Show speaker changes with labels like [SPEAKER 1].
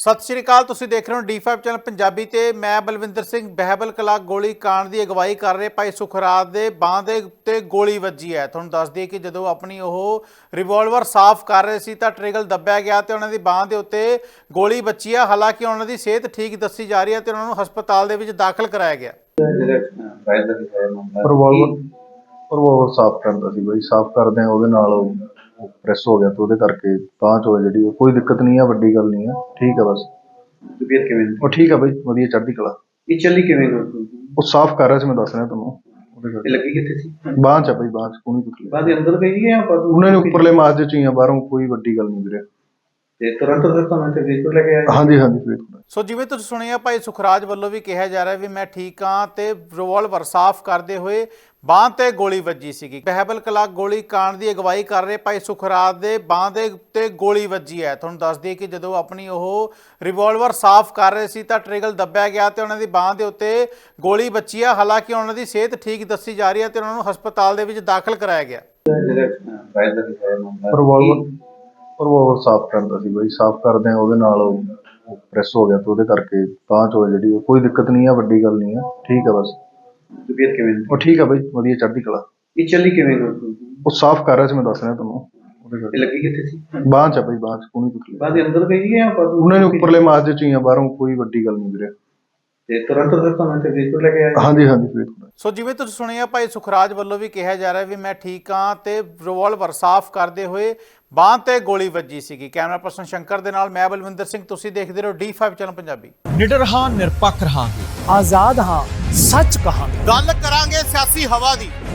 [SPEAKER 1] ਸਤਿ ਸ਼੍ਰੀ ਅਕਾਲ ਤੁਸੀਂ ਦੇਖ ਰਹੇ ਹੋ D5 ਚੈਨਲ ਪੰਜਾਬੀ ਤੇ ਮੈਂ ਬਲਵਿੰਦਰ ਸਿੰਘ ਬਹਿਬਲ ਕਲਾ ਗੋਲੀ ਕਾਂਡ ਦੀ ਅਗਵਾਈ ਕਰ ਰਹੇ ਭਾਈ ਸੁਖਰਾਜ ਦੇ ਬਾਹ ਦੇ ਉੱਤੇ ਗੋਲੀ ਵੱਜੀ ਹੈ। ਤੁਹਾਨੂੰ ਦੱਸ ਦਈਏ ਕਿ ਜਦੋਂ ਆਪਣੀ ਉਹ ਰਿਵਾਲਵਰ ਸਾਫ਼ ਕਰ ਰਹੇ ਸੀ ਤਾਂ ਟ੍ਰਿਗਲ ਦੱਬਿਆ ਗਿਆ ਤੇ ਉਹਨਾਂ ਦੀ ਬਾਹ ਦੇ ਉੱਤੇ ਗੋਲੀ ਵੱਜੀ ਹੈ। ਹਾਲਾਂਕਿ ਉਹਨਾਂ ਦੀ ਸਿਹਤ ਠੀਕ ਦੱਸੀ ਜਾ ਰਹੀ ਹੈ ਤੇ ਉਹਨਾਂ ਨੂੰ ਹਸਪਤਾਲ ਦੇ ਵਿੱਚ ਦਾਖਲ ਕਰਾਇਆ ਗਿਆ।
[SPEAKER 2] ਰਿਵਾਲਵਰ ਰਿਵਾਲਵਰ ਸਾਫ਼ ਕਰਦਾ ਸੀ ਬਈ ਸਾਫ਼ ਕਰਦੇ ਆ ਉਹਦੇ ਨਾਲ ਉਹ ਪ੍ਰੈਸ ਹੋ ਗਿਆ ਤੇ ਉਹਦੇ ਕਰਕੇ ਤਾਂ ਚ ਜਿਹੜੀ ਕੋਈ ਦਿੱਕਤ ਨਹੀਂ ਆ ਵੱਡੀ ਗੱਲ ਨਹੀਂ ਆ। ਠੀਕ ਆ ਬਸ।
[SPEAKER 3] ਤਬੀਅਤ ਕਿਵੇਂ ਦੀ?
[SPEAKER 2] ਉਹ ਠੀਕ ਆ ਬਈ ਵਧੀਆ ਚੜ੍ਹਦੀ ਕਲਾ।
[SPEAKER 3] ਇਹ ਚੱਲੀ ਕਿਵੇਂ ਗਈ
[SPEAKER 2] ਉਹ ਸਾਫ਼ ਕਰ ਰਿਹਾ ਸੀ ਮੈਂ ਦੱਸ ਰਿਹਾ ਤੁਹਾਨੂੰ। ਉਹਦੇ
[SPEAKER 3] ਇਹ
[SPEAKER 2] ਕਰਕੇ
[SPEAKER 3] ਲੱਗੀ ਕਿੱਥੇ ਸੀ?
[SPEAKER 2] ਬਾਂਹ ਚ ਆ ਬਈ ਬਾਂਹ ਚ ਕੋਣੀ ਦੁਖਲੀ
[SPEAKER 3] ਬਾਅਦ ਦੇ ਅੰਦਰ ਗਈ ਹੈ ਜਾਂ ਬਾਅਦ
[SPEAKER 2] ਉਹਨਾਂ ਨੇ ਉੱਪਰਲੇ ਮਾਸ ਚ ਹੀ ਆ ਬਾਹਰੋਂ ਕੋਈ ਵੱਡੀ ਗੱਲ ਨਹੀਂ ਵੀਰੇ।
[SPEAKER 3] ਤੇ ਤੁਰੰਤ ਫਿਰ ਤੁਹਾਨੂੰ ਤੇ ਵੀਰ ਲੈ ਕੇ ਆਏ
[SPEAKER 2] ਹਾਂਜੀ ਹਾਂਜੀ ਫਿਰ
[SPEAKER 1] ਸੋ ਜਿਵੇਂ ਤੁਸੀਂ ਸੁਣਿਆ ਭਾਈ ਸੁਖਰਾਜ ਵੱਲੋਂ ਵੀ ਕਿਹਾ ਜਾ ਰਿਹਾ ਵੀ ਮੈਂ ਠੀਕ ਹਾਂ ਤੇ ਰਿਵਾਲਵਰ ਸਾਫ਼ ਕਰਦੇ ਹੋਏ ਬਾਂਹ ਤੇ ਗੋਲੀ ਵੱਜੀ ਸੀਗੀ। ਬਹਿਬਲ ਕਲਾ ਗੋਲੀ ਕਾਂਡ ਦੀ ਅਗਵਾਈ ਕਰ ਰਹੇ ਭਾਈ ਸੁਖਰਾਜ ਦੇ ਬਾਂਹ ਦੇ ਉੱਤੇ ਗੋਲੀ ਵੱਜੀ ਹੈ। ਤੁਹਾਨੂੰ ਦੱਸ ਦਈਏ ਕਿ ਜਦੋਂ ਆਪਣੀ ਉਹ ਰਿਵਾਲਵਰ ਸਾਫ਼ ਕਰ ਰਹੇ ਸੀ ਤਾਂ ਟ੍ਰਿਗਲ ਦੱਬਿਆ ਗਿਆ ਤੇ ਉਹਨਾਂ ਦੀ ਬਾਂਹ ਦੇ ਉੱਤੇ ਗੋਲੀ ਵੱਜੀ ਹੈ ਹਾਲਾਂਕਿ ਉਹਨਾਂ ਦੀ ਸਿਹਤ ਠੀਕ ਦੱਸੀ ਜਾ ਰਹੀ ਹੈ ਤੇ ਉਹਨਾਂ ਨੂੰ ਹਸਪਤਾਲ ਦੇ ਵਿੱਚ ਦਾਖਲ ਕਰਾਇਆ ਗਿਆ।
[SPEAKER 3] ਜਿਹੜਾ ਦਾ
[SPEAKER 2] ਰਿਵਾਲਵਰ ਰਿਵਾਲਵਰ ਸਾਫ਼ ਕਰਦਾ ਸੀ ਬਈ ਸਾਫ਼ ਕਰਦੇ ਆ ਉਹਦੇ ਨਾਲ ਉਹ ਪ੍ਰੈਸ ਹੋ ਗਿਆ ਤੇ ਉਹਦੇ ਕਰਕੇ ਤਾਂ ਚ ਜਿਹੜੀ ਕੋਈ ਦਿੱਕਤ ਨਹੀਂ ਆ ਵੱਡੀ ਗੱਲ ਨਹੀਂ ਆ ਠੀਕ ਆ ਬਸ।
[SPEAKER 3] ਤਬੀਅਤ ਕਿਵੇਂ ਦੀ?
[SPEAKER 2] ਉਹ ਠੀਕ ਆ ਬਈ ਵਧੀਆ ਚੜ੍ਹਦੀ ਕਲਾ।
[SPEAKER 3] ਇਹ ਚੱਲੀ ਕਿਵੇਂ ਗਈ
[SPEAKER 2] ਉਹ ਸਾਫ਼ ਕਰ ਰਿਹਾ ਸੀ ਮੈਂ ਦੱਸ ਰਿਹਾ ਤੁਹਾਨੂੰ। ਉਹਦੇ
[SPEAKER 3] ਇਹ
[SPEAKER 2] ਕਰਕੇ
[SPEAKER 3] ਲੱਗੀ ਕਿੱਥੇ ਸੀ?
[SPEAKER 2] ਬਾਂਹ ਚ ਆ ਬਈ ਬਾਂਹ ਚ ਕੋਣੀ ਦੁਖਲੀ
[SPEAKER 3] ਬਾਅਦ ਦੇ ਅੰਦਰ ਗਈ ਹੈ ਬਾਅਦ
[SPEAKER 2] ਉਹਨਾਂ ਨੇ ਉੱਪਰਲੇ ਮਾਸ ਚ ਹੀ ਆ ਬਾਹਰੋਂ ਕੋਈ ਵੱਡੀ ਗੱਲ ਨਹੀਂ ਵੀਰੇ।
[SPEAKER 3] ਤੇ ਤੁਰੰਤ ਫਿਰ ਤੁਹਾਨੂੰ ਤੇ ਵੀਰ ਲੈ ਕੇ ਆਏ
[SPEAKER 2] ਹਾਂਜੀ ਹਾਂਜੀ ਫਿਰ
[SPEAKER 1] ਸੋ ਜਿਵੇਂ ਤੁਸੀਂ ਸੁਣਿਆ ਭਾਈ ਸੁਖਰਾਜ ਵੱਲੋਂ ਵੀ ਕਿਹਾ ਜਾ ਰਿਹਾ ਵੀ ਮੈਂ ਠੀਕ ਹਾਂ ਤੇ ਰਿਵਾਲਵਰ ਸਾਫ਼ ਕਰਦੇ ਹੋਏ ਬਾਂਹ ਤੇ ਗੋਲੀ ਵੱਜੀ ਸੀਗੀ। ਕੈਮਰਾ ਪਰਸਨ ਸ਼ੰਕਰ ਦੇ ਨਾਲ ਮੈਂ ਬਲਵਿੰਦਰ ਸਿੰਘ ਤੁਸੀਂ ਦੇਖਦੇ ਰਹੋ D5 ਚੈਨਲ ਪੰਜਾਬੀ।
[SPEAKER 4] ਨਿਡਰ ਹਾਂ ਨਿਰਪੱਖ ਰਹਾਂਗੇ।
[SPEAKER 5] ਆਜ਼ਾਦ ਹਾਂ ਸੱਚ ਕਹਾਂਗੇ।
[SPEAKER 1] ਗੱਲ ਕਰਾਂਗੇ ਸਿਆਸੀ ਹਵਾ ਦੀ।